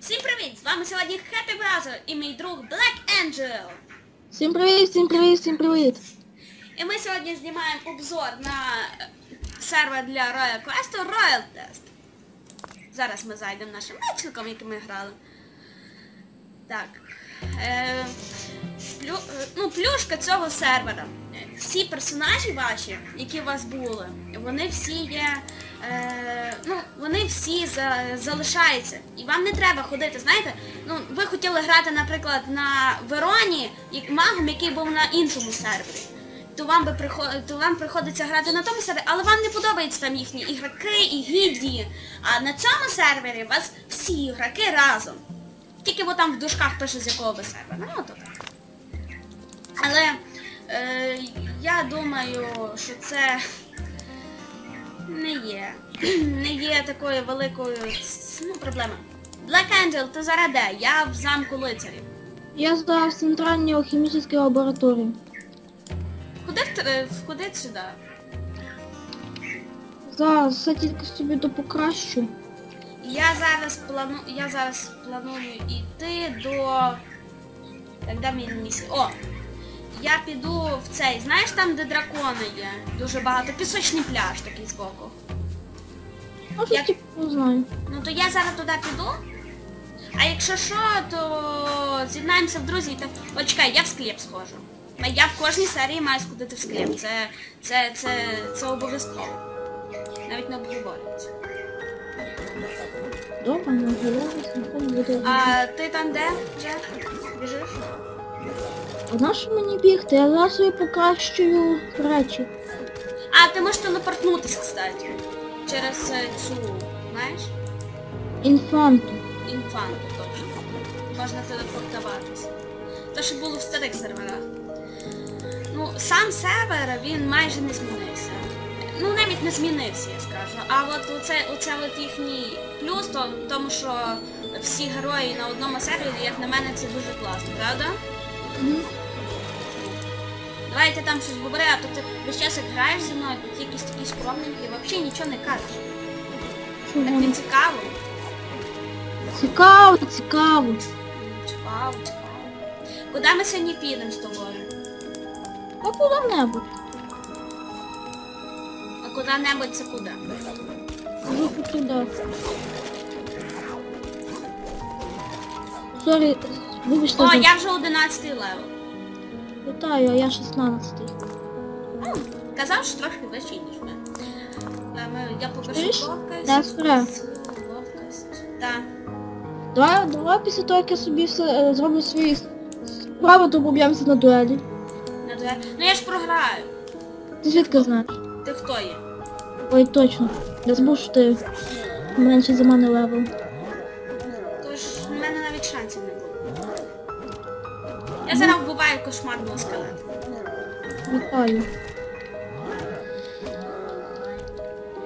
Всім привіт! З вами сьогодні Happy Brother і мій друг Black Angel. Всім привіт, всім привіт, всім привіт. І ми сьогодні знімаємо обзор на е, сервер для Royal Quest Royal Test. Зараз ми зайдемо нашим мечником, яким ми грали. Так. Е, плю, е, ну, плюшка цього сервера. Всі персонажі ваші, які у вас були, вони всі є. Е, ну, вони всі за, залишаються. І вам не треба ходити, знаєте, ну, ви хотіли грати, наприклад, на Вероні, як магом, який був на іншому сервері. То вам би приход... то вам приходиться грати на тому сервері, але вам не подобаються там їхні ігроки і гільдії. А на цьому сервері у вас всі ігроки разом. Тільки бо там в дужках пише з якого ви сервера. Ну, то так. Але е, я думаю, що це не є. Не є такою великою ну, проблемою. Black Angel, ти зараз де? Я в замку лицарів. Я зараз в центральній алхімічній лабораторії. Куди в тр- куди сюди? Зараз все тільки собі допокращу. Я зараз плану. Я зараз планую йти до. Так, де мій місія? О! Я піду в цей, знаєш там, де дракони є? Дуже багато. Пісочний пляж такий збоку. Як- типу, не знаю. Ну то я зараз туди піду. А якщо що, то з'єднаємося в друзі та. О, чекай, я в склеп схожу. Я в кожній серії маю сходити в склеп. Це. це. це. це обов'язково. Навіть не обговорюється. Добре, не. А ти там де? Вже? Біжиш? А на що мені бігти? Я зараз собі покращую речі. А, ти можеш телепортнутися, кстати. Через е, цю, знаєш? Інфанту. Інфанту точно. Можна телепортуватися. То, що було в старих серверах. Ну, сам сервер, він майже не змінився. Ну, навіть не змінився, я скажу. А от оце, оце от їхній плюс, то, в тому що всі герої на одному сервері, як на мене, це дуже класно, правда? Давайте там щось говори, а то ти весь час граєш зі мною, тут якісь такі скромненькі, взагалі нічого не кажеш. Так не цікаво. Цікаво, цікаво. Цікаво, цікаво. Куди ми сьогодні підемо з тобою? А куди-небудь. А куди-небудь це куди? Кажу туди. Сорі, вибачте, О, за- я вже 11 левел. Вітаю, а я 16. Ну, казав, що трошки вищий, ніж ми. Е, Я покажу Чуєш? ловкость. Да, справа. Ловкость. Так. Давай, давай після того, як я собі все е, зроблю свої справи, то поб'ємося на дуелі. На двері. Ну я ж програю. Ти звідки знаєш? Ти хто є? Ой, точно. Я забув, що ти менше за мене левел. Вбиваю кошмарного скелета. Вітаю.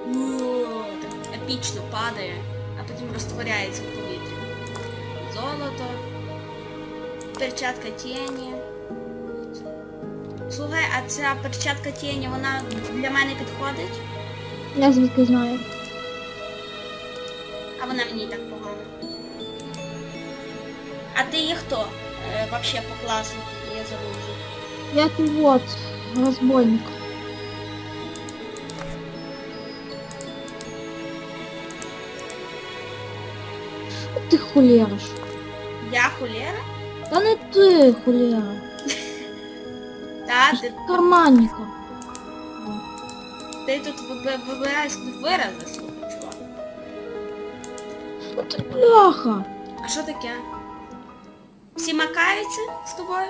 О, так епічно падає, а потім розтворяється в повітрі. Золото, перчатка тіні. Слухай, а ця перчатка тіні, вона для мене підходить, Я звідки знаю. а вона мені так погано. А ти є хто? Е, вообще по класу, я. Я тут вот, розбойник. Що ти? Я хулера? Та не ти, холєра. Та, ти, Карманника. ти тут вибираєш вирази, слухай, чувак. Що ти бляха? А що таке? Всі макаються з тобою?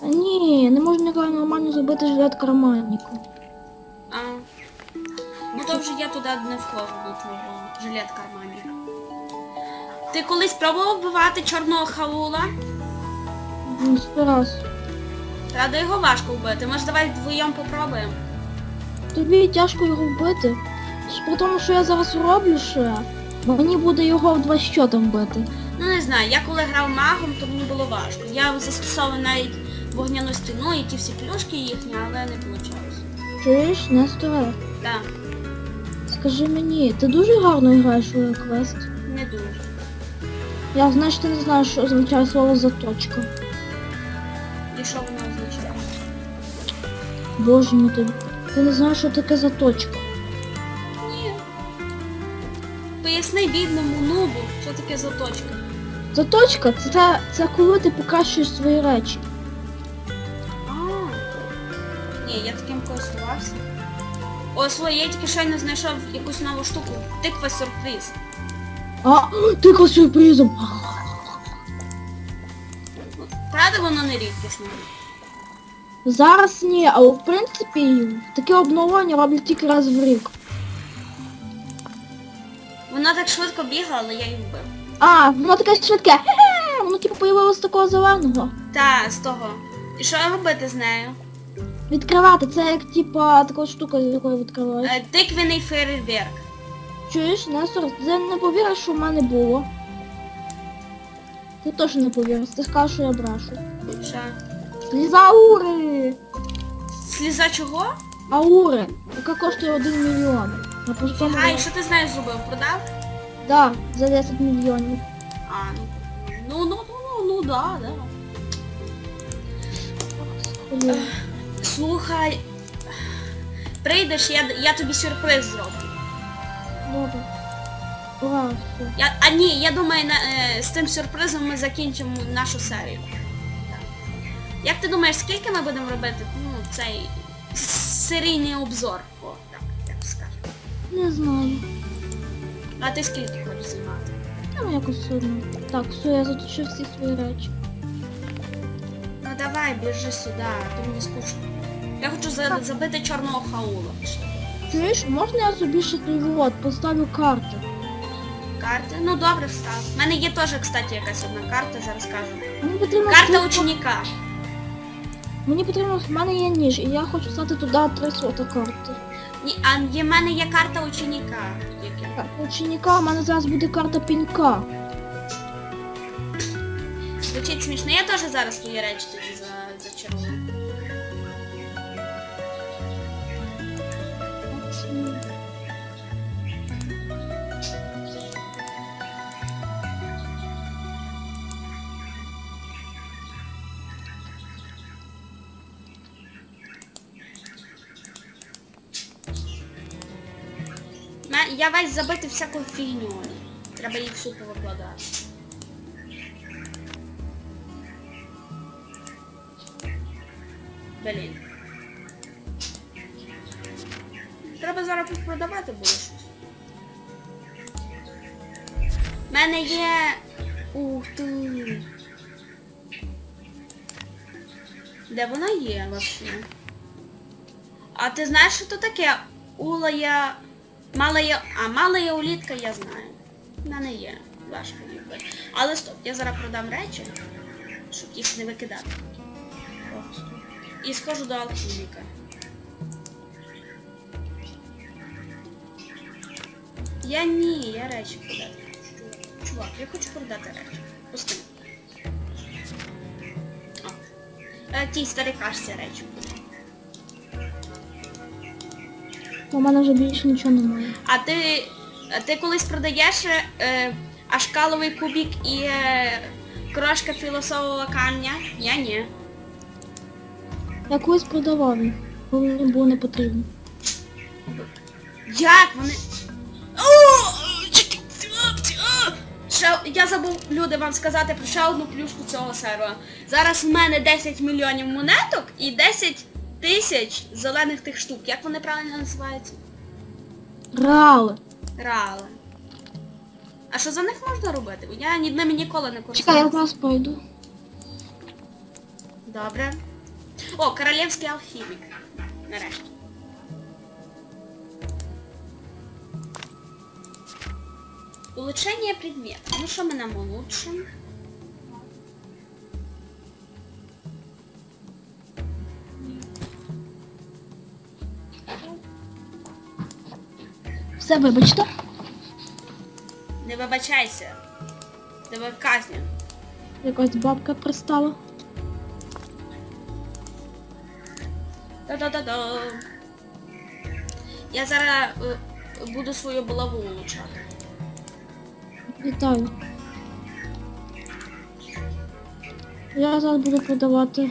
Та ні, не можна ніколи нормально зробити жилет карманника. А. Ну то вже я туди не входжу до твого жилет кармані. Ти колись пробував вбивати чорного хаула? Ну, сто раз. Правда, його важко вбити. Може давай вдвоєм попробуємо? Тобі тяжко його вбити. При тому, що я зараз роблю ще, мені буде його в два щота вбити. Ну не знаю, я коли грав магом, то мені було важко. Я застосовував навіть вогняну стіну і ті всі плюшки їхні, але не вийшло. Чуєш, Несторе? Так, Скажи мені, ти дуже гарно граєш у квест? не дуже. Я знаю, що ти не знаєш, що означає слово заточка. І що воно означає? Боже мій ти. Ти не знаєш, що таке заточка. Ні. Поясни бідному нубу, що таке заточка. Заточка це, це коли ти покращуєш свої речі. Ні, я таким користувався. О, слухай, я тільки щойно знайшов якусь нову штуку. Тиква сюрприз. А, ти з сюрпризом. Правда, воно не рідкісне? Зараз ні, але в принципі таке обновлення роблять тільки раз в рік. Вона так швидко бігала, але я її вбив. А, воно таке швидке. Воно типу появилось такого зеленого. Та, з того. І що робити з нею? Відкривати, це як типа така штука, з якої відкриваєш. Е, Тиквяний фейерверк. Чуєш, Нестор, ти не повіриш, що в мене було. Ти теж не повіриш, ти скажеш, що я брашу. Що? Сліза аури! Сліза чого? Аури, яка коштує 1 мільйон. На пустому. А, і що ти з нею зробив? Продав? Да, за 10 мільйонів. А, ну. Ну, ну, ну, ну, да, да. Блін. Слухай. Прийдеш, я, я тобі сюрприз зроблю. Добре. Все. Я, а ні, я думаю, на, е, з тим сюрпризом ми закінчимо нашу серію. Так. Як ти думаєш, скільки ми будемо робити ну, цей серійний обзор? О, так, так скажемо. Не знаю. А ти скільки хочеш знімати? Там якось все одно. Так, все, я заточив всі свої речі. Ну давай, біжи сюди, а то мені скучно. Я хочу за, забити чорного хаула. Чуєш, можна я собі ще вот, поставлю карти? Карти? Ну добре, встав. У мене є теж, кстати, якась одна карта, зараз. Мені потрібно... Карта ученика. Мені потрібно, в мене є ніж, і я хочу стати туди три сота карти. Ні, а є в мене є карта ученика. Яке? Так, ученика, у мене зараз буде карта пінька. Звучить смішно. Я теж зараз твої речі тоді Я весь забитий всякою фігньою. Треба їх всю повикладати. Блін. Треба зараз продавати буде щось. У мене є... Ух ти. Де вона є вообще? А ти знаєш, що то таке? Улая... Малая... А, малая улітка я знаю. В мене є. Важко їх. Але стоп, я зараз продам речі, щоб їх не викидати. І схожу до алхіміка. Я ні, я речі продати. Чувак, я хочу продати речі. Пусти. О. Е, Тій старикашці речі буде. У мене вже більше нічого немає. А ти, а ти колись продаєш е, ашкаловий кубик і е, крошка філософового камня? Я ні. Я колись продавав їх, бо мені було не потрібно. Як вони... О! Ще, я забув люди вам сказати про ще одну плюшку цього сервера. Зараз в мене 10 мільйонів монеток і 10 тисяч зелених тих штук. Як вони правильно називаються? Рали. Реали. А що за них можна робити? Я ні- ними ніколи не Чекай, я користувалася. вас пойду. Добре. О, королівський алхімік. Нарешті. Улучшение предмета. Ну що ми нам улучшим? Все, вибачте. Не вибачайся. Тебе казню. Якась бабка пристала. Та-да-да-да. Я зараз е, буду свою булаву улучшати. Вітаю. Я зараз буду продавати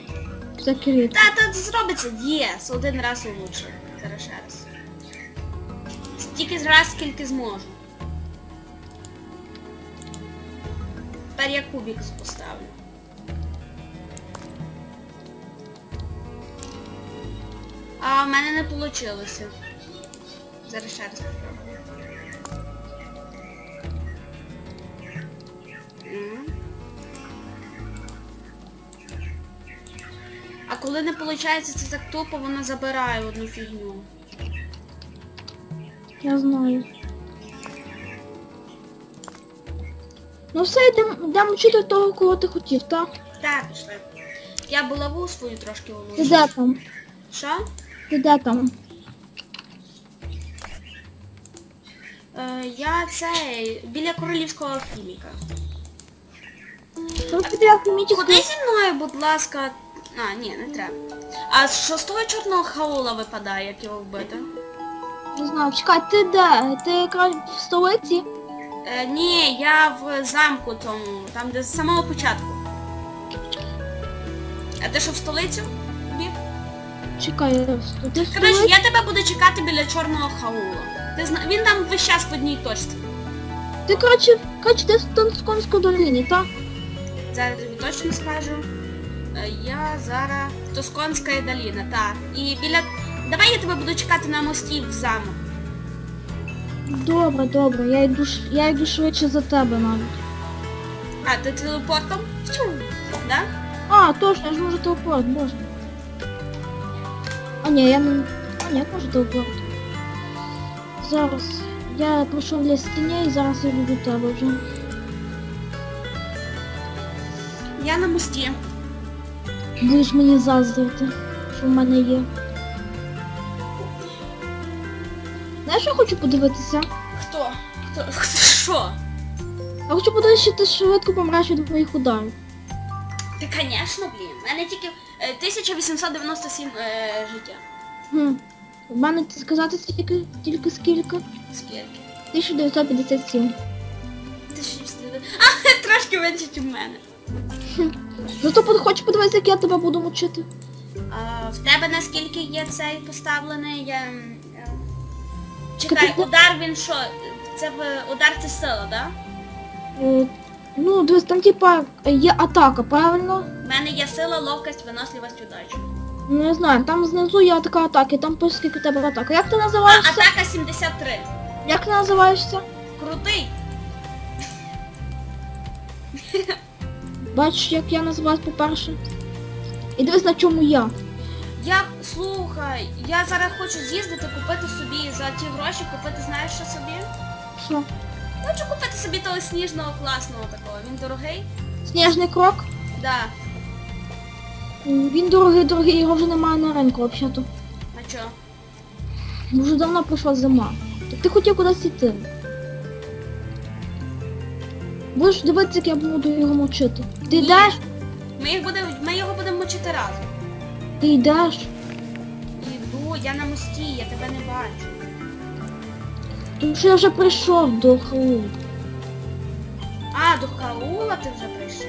всякі рідки. Та, та зробиться єс, один раз улучше. Зараз ще раз. Стільки раз, скільки зможу. Тепер я кубик поставлю. А в мене не вийшло. Зараз ще раз попробую. А коли не виходить, це так тупо, вона забирає одну фігню. Я знаю. Ну все, йдемо вчити того, кого ти хотів, так? Так, пішли. Я булаву свою трошки Ти улучшила. де там? Що? Ти де там? Е, я цей біля королівського хіміка. Що тобі алхімічний? Ходи зі мною, будь ласка. А, ні, не треба. А з шостого чорного хаула випадає, як його вбити? Не знаю, чекай, ти де? Ти якраз в столиці? Е, ні, я в замку тому, там де з самого початку. А ти що в столицю? Біг? Чекай, я- ти в Коротше, столиці? я тебе буду чекати біля чорного хаула. Ти зна... Він там весь час в одній точці. Ти, коротше, коротше, ти в Тонсконській долині, так? Зараз тобі точно скажу. Е, Я зараз Тосконська доліна, так. І біля. Давай я тебе буду чекати на мості в замок. Добре, добре, я йду, ш- я йду швидше за тебе навіть. А, ти телепортом? Фью, Да? А, точно, я ж можу телепорт, боже. А ні, я не... А ні, я можу телепорт. Зараз. Я пройшов для стіні і зараз я йду до тебе вже. Я на мості. Будеш мені заздрити, що в мене є. Хочу подивитися? Хто? Хто? Що? Я хочу подивитися, що ти швидко помреш від моїх ударів. Ти, звісно, блін. У мене тільки е, 1897 е, життя. Хм. В мене ти сказати тільки, тільки скільки? Скільки? 1957. 1900. А, трошки менше, ніж в мене. Зато под- хочу подивитися, як я тебе буду мучити. А, в тебе наскільки є цей поставлений? Я... м, е, Чекай, удар він що? Це в- удар це сила, да? Е, ну, дивись, там типа є атака, правильно? У мене є сила, ловкость, виносливість, удача. Ну я знаю, там знизу є така атака, і там пише скільки тебе атака. Як ти А, називаєшся? атака 73. Як ти називаєшся? Крутий. Бачиш, як я називаюсь по-перше? І дивись на чому я. Я, слухай, я зараз хочу з'їздити, купити собі за ті гроші, купити, знаєш що собі? Що? Хочу купити собі того сніжного класного такого. Він дорогий? Сніжний крок? Да. Він дорогий, дорогий, його вже немає на ринку взагалі. А чо? Вже давно пройшла зима. Так ти хотів кудись йти. Будеш дивитися, як я буду його мочити. Ти Ні. йдеш? Ми, їх будемо, ми його будемо мочити разом. Ти йдеш? Іду, я на мості, я тебе не бачу. Тому що я вже прийшов до халу. А, до Хаула ти вже прийшов.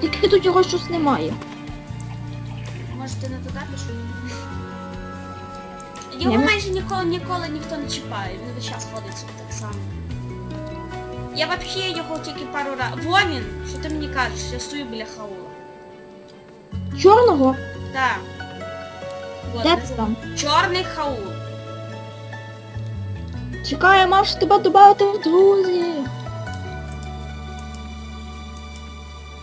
Тільки тут його щось немає. Може ти не туди пішов? Його Ні, ми- майже ніколи ніколи ніхто не чіпає, він весь час ходить тут так само. Я взагалі його тільки пару разів. Во він! Що ти мені кажеш? Я стою біля Хаула. Чорного? Так. Вот, Де ти там? Чорний хаул. Чекай, я мав тебе додати в друзі.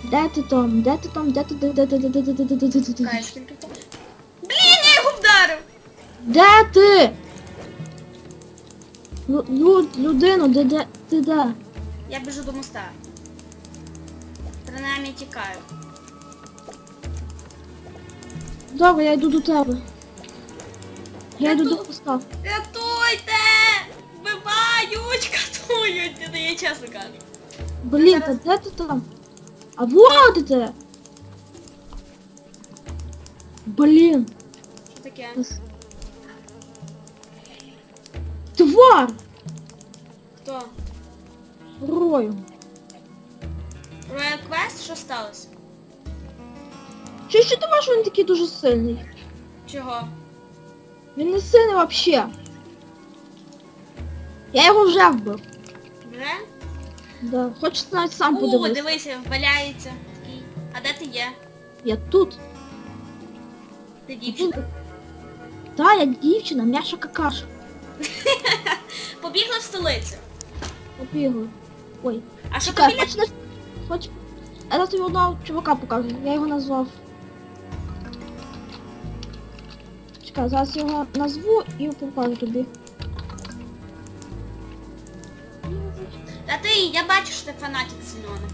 Де ти там? Де ти там? Де ти? Де де де де де де де де де де де Чекай, скільки там? Блін, я його вдарив! Де ти? Лю- лю- Людино, де де ти де? Я біжу до моста. Принаймні тікаю. Добре, я йду до тебе. Я йду до поста. Рятуйте! Вбивають, катують, не я чесно кажу. Блін, та де ти там? А вот ти де? Блін. Що таке? Твар! Хто? Рою. Royal Quest? Що сталося? Чи що ти думаєш, він такий дуже сильний? Чого? Він не сильний вообще. Я його вже вбив. Вже? Да. Хочеш навіть сам О, подивитися. дивися, валяється. Такий. А де ти є? Я тут. Ти дівчина. Та, я дівчина, м'яша какаша. Побігла в столицю. Побігли. Ой. А що Чекай, тобі? хоч не... Хоч... Я тобі одного чувака покажу. Я його назвав. Чекай, зараз його назву і покажу тобі. Та ти, я бачу, що ти фанатик зелений.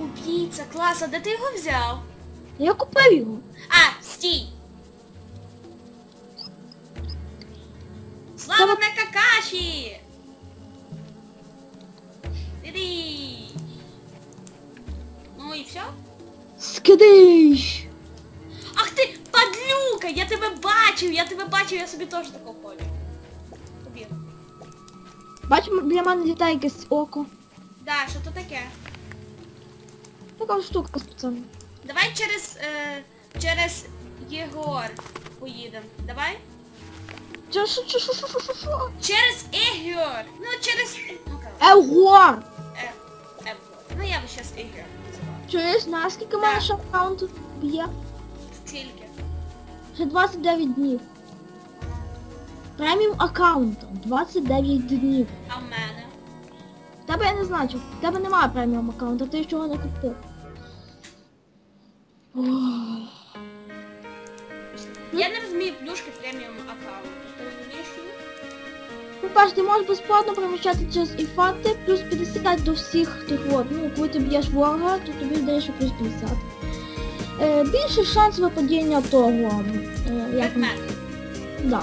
Убійця, клас, а де ти його взяв? Я купив його. А, стій! Слава на какаші! Ну і все? Скидиш! Ах ти, падлюка! Я тебе бачив, я тебе бачив, я собі теж тако хочу. Побіг. Бач, м- біля мене літає якесь око. Да, що то таке? Така штука спеціальна. Давай через, е, через Єгор поїдемо. Давай? Що, що, що, що, що, що, що? Через Егор! Ну, через... Ну, коротше, Егор! е, Егор. Ну, я би зараз Егор називала. Чуєш, знаєш, скільки в мене ще аккаунтів є? Скільки? Ще 29 днів. Преміум аккаунтом 29 днів. А в мене? В Тебе я не знаю, в тебе немає преміум аккаунта, ти чого не купив. Я не розумію плюшки преміум аккаунту. Ти розумієш? По-перше, ти можеш безплатно переміщати через іфати, плюс 50 до всіх тих от. Ну, коли ти б'єш ворога, то тобі даєш плюс 50. Е, більше шанс випадіння того. Е, як. Да.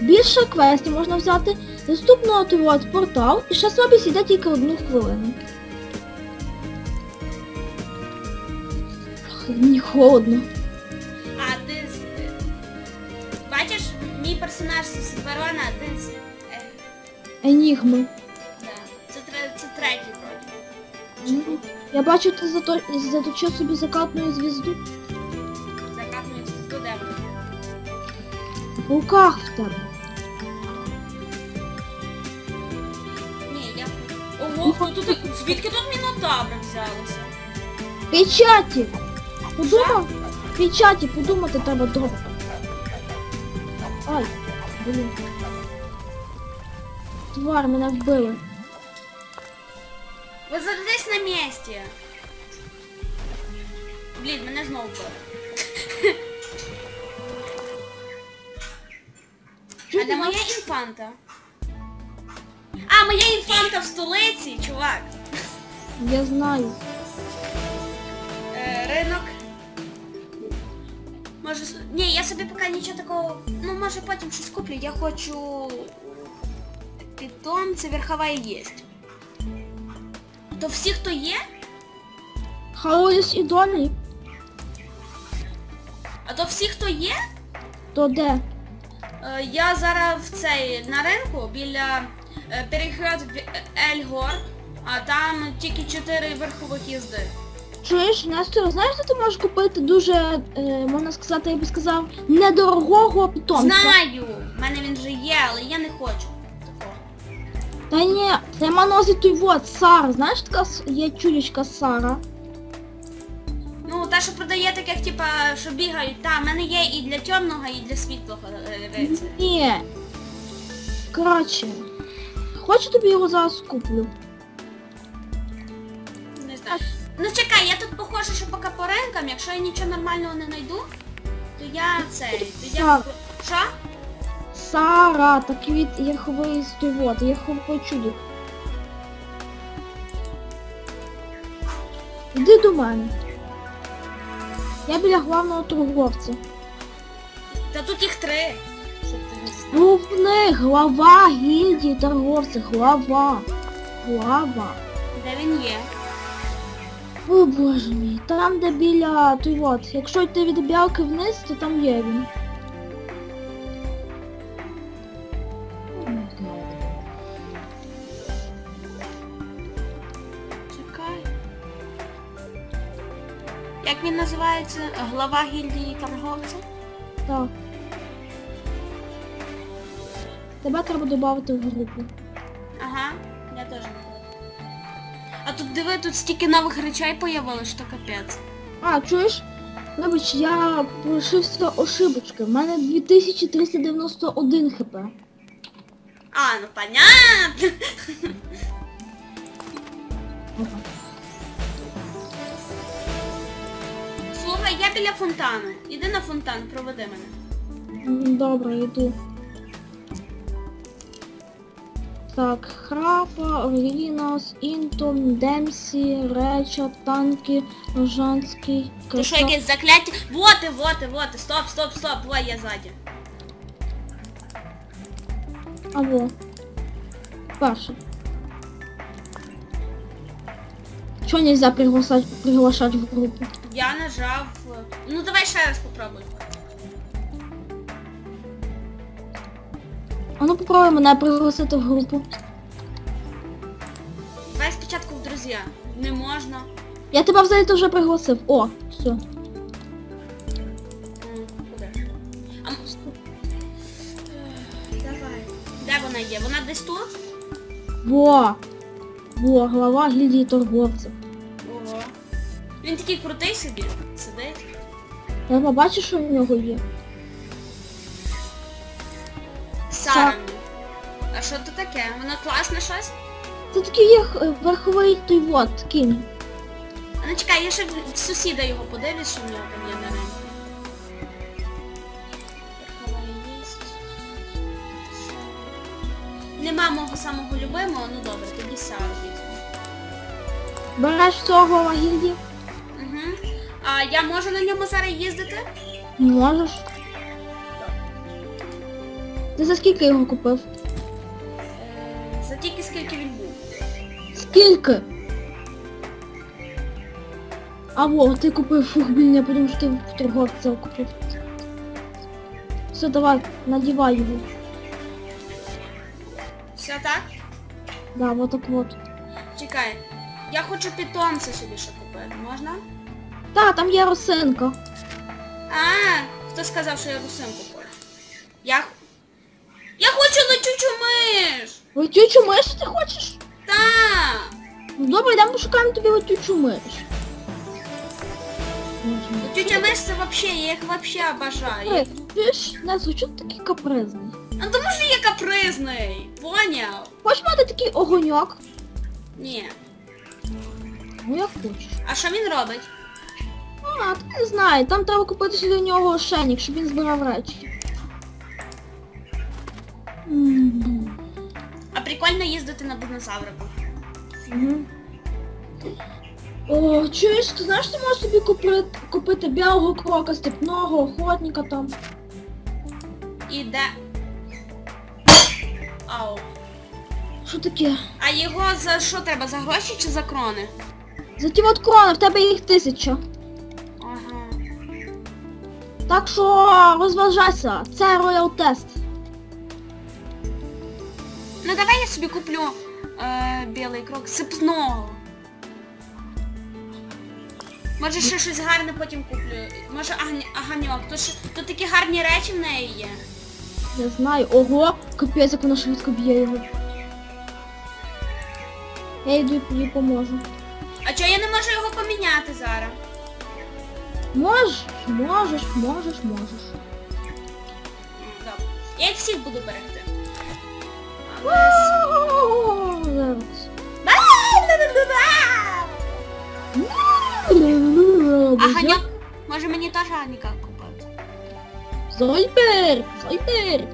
Більше квестів можна взяти. Доступно отримувати портал і ще слабість йде тільки одну хвилину. Мені холодно. А ти Бачиш, мій персонаж з Ворона, а ти з... Е, Енігми. Я бачу, ти зато... заточив собі закатну звізду. Закатують звізду, де? В руках в тебе. Ні, я... Ого, хто тут... Звідки тут мінотаври взялися? Печаті! Подумав? Печаті, подумати треба добре. Ай, блін. Твар, мене вбили. на місці. Блін, мене знову вбили. Чого А ти де моя бачиш? інфанта? А, моя інфанта в столиці, чувак. Я знаю. Е, ринок. Може, с- ні, я собі поки нічого такого. Ну, може потім щось куплю. Я хочу. Питомці верхова єсть. То всі, хто є, Хаоліс і Донні, а то всі, хто є, то де? Е, Я зараз в цей на ринку біля е, перехід в Ельгор, а там тільки 4 верхових їзди. Чуєш, Нестор, знаєш, де ти можеш купити дуже, е, можна сказати, я би сказав, недорогого питомця? Знаю! В мене він вже є, але я не хочу. такого. Та ні, це манозі той вот, Сара. Знаєш, така с- є чулечка Сара? Та, що продає таких, типа, що бігають, та, в мене є і для темного, і для світлого е, рицаря. Ні. Коротше, хочу тобі його зараз куплю. Не знаю. Ну чекай, я тут похоже, що поки по ринкам, якщо я нічого нормального не знайду, то я цей, то я... Так. Що? Сара, так від яховий той вот, яховий чудик. Іди до мене. Я біля главного торговця. Та тут їх три. Щоб ти не знав. Головний глава гільдії торговця, глава. Глава. Де він є? О боже мій, там де біля той от. Якщо йти від білки вниз, то там є він. Називається? Глава гільдії торговців? Так. Тебе треба додати в групу. Ага, я теж. А тут диви, тут стільки нових речей появилось, що капець. А, чуєш? Вибач, я прошився ошибочки. У мене 2391 хп. А, ну понятно. Я біля фонтану. Іди на фонтан, проведи мене. Добре, йду. Так, Храпа, Орілінас, Інтон, Демсі, Реча, Танки, Рожанський, Ти що, якесь закляття? Вот і, вот і, вот і. Стоп, стоп, стоп, во, я ззаді. Або. Перше. Чого нельзя приглашать, приглашать в группу? Я нажав. Ну давай ще раз попробуй. А ну попробуй мене пригласити в групу. Давай спочатку в друзі. Не можна. Я тебе взагалі вже пригласив. О, все. М, Куди? А... м- Давай. Де вона є? Вона десь тут? Во! Во, глава гільдії торговців. Він такий крутий собі. Сидить. Я побачу, що в нього є. Сарамі. А що це таке? Воно класне щось? Це такий є е, верховий той вот кінь. А ну чекай, я ще в сусіда його подивлюсь, що в нього там є на ринку. Верховий єсть. Нема мого самого любимого, ну добре, тоді Сару візьму. Береш цього гільдії? А я можу на ньому зараз їздити? Можеш. Ти за скільки його купив? Е, за тільки скільки він був. Скільки? А во, ти купив фух, блін, я подумав, що ти в торговця купив. Все, давай, надівай його. Все так? Да, вот так вот. Чекай. Я хочу питомця собі ще купити. Можна? Та, там є росинка. А, хто сказав, що я русинку хочу? Я... Я хочу летючу миш! Летючу миш ти хочеш? Та! Ну добре, йдемо пошукаємо тобі летючу миш. Летюча миш це вообще, я їх вообще обожаю. Ти ж не звучить такий капризний. А тому що я капризний. Поняв? Хочеш мати такий огоньок? Ні. Ну як хочеш. А що він робить? А, ти не знаю, там треба купити для нього ошейник, щоб він збирав речі. А прикольно їздити на динозаврику. О, чуєш, ти знаєш, ти можеш собі купити, купити білого крока, степного, охотника там. І де? Ау. Що таке? А його за що треба? За гроші чи за крони? За ті от крони, в тебе їх тисяча. Так що розважайся, це роял тест. Ну давай я собі куплю е, білий крок сипного. Може ще щось гарне потім куплю. Може агні- аганьок. Тут, ще- тут такі гарні речі в неї є. Не знаю. Ого, капець, як вона швидко б'є його. Я йду і їй поможу. А чого я не можу його поміняти зараз? Можеш, можеш, можеш, можеш. М, Добре. Я їх всіх буду берегти. Але... О, Зараз. Аганьок, може мені теж аганіка купити? Зойбер! Зойбер!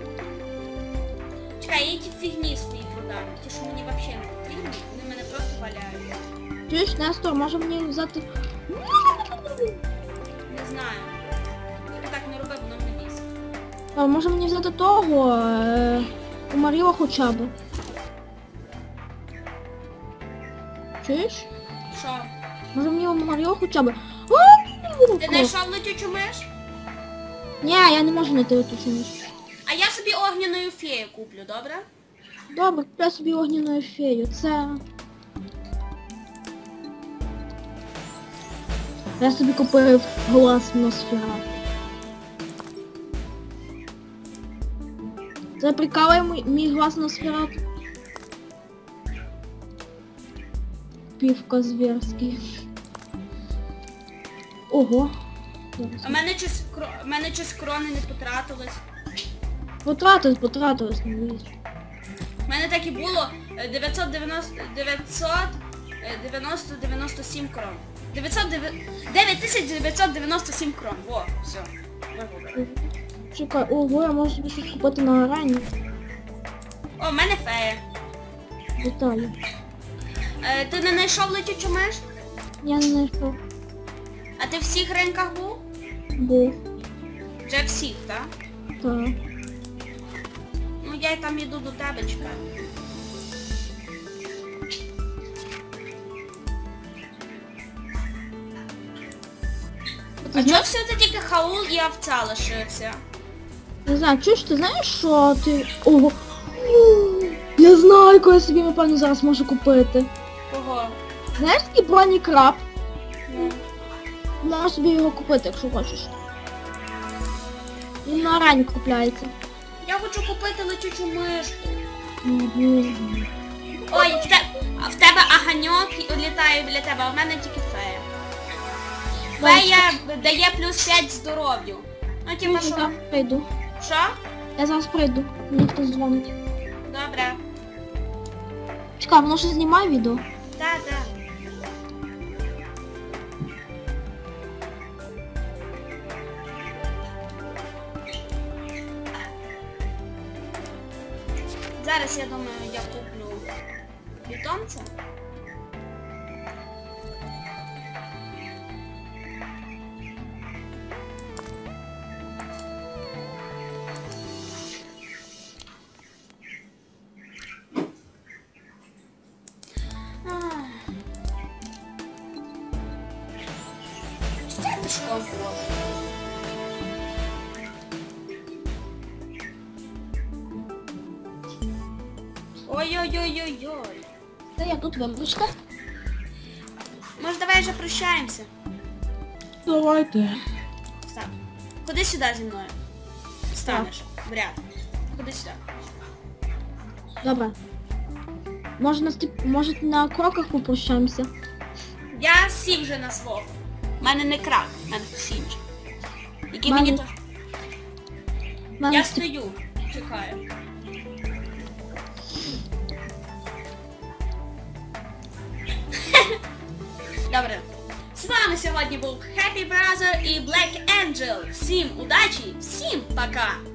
Чекай, я ті фігні свої продам. Ті, що мені взагалі не потрібні, вони мене просто валяють. Чуєш, Нестор, може мені взяти... Не знаю. Ти так не роби, воно мене бісить. А, може мені взяти того, е, у Маріо хоча б. Чуєш? Що? Може мені у Маріо хоча б. Ти знайшов летючу миш? Ні, я не можу знайти оту чомусь. А я собі огняною фею куплю, добре? Добре, купляй собі огняну фею. Це... Я собі купив глаз Носфера. Це прикалує мій, мій глаз Носфера. Півка зверський. Ого. А мене щось мене щось крони не потратилось. Потратилось, потратилось, не. У мене так і було е, 990 900 е, 90 97 крон. 9997 крон. Во, все. Вигубили. Чекай, ого, я можу собі щось купити на арані. О, в мене фея. Вітаю. Е, ти не знайшов летючу миш? Я не знайшов. А ти в всіх ринках був? Був. Вже всіх, так? Так. Ну я й там іду до тебе, чекаю. А чого все це тільки хаул і овця лишився? Не знаю, чуєш, ти знаєш, що ти... Ого. Я знаю, яку я собі, напевно, зараз можу купити. Кого? Знаєш такий бронікраб? Ну. Можеш собі його купити, якщо хочеш. Він на арані купляється. Я хочу купити летючу мишку. Ой, в, те... а в тебе аганьок літає біля тебе, а в мене тільки фея. Дає плюс 5 здоров'ю. Ну Я типа що? зараз прийду. Що? Я зараз прийду. Мені хтось дзвонить. Добре. Чекай, воно ще знімає відео. Так, так. Зараз я думаю, Це. Ой-ой-ой-ой-ой. Та я тут вибачте. Може давай вже прощаємося. Давайте. Став. Ходи сюди зі мною. Станеш. В ряд. Ходи сюди. Добре. Може, на, стіп... Може на кроках попрощаємося? Я сів вже на свого. У мене не крак, в мене сінч. Який Мене- мені теж. Я стою, чекаю. Добре. З вами сьогодні був Happy Brother і Black Angel. Всім удачі, всім пока!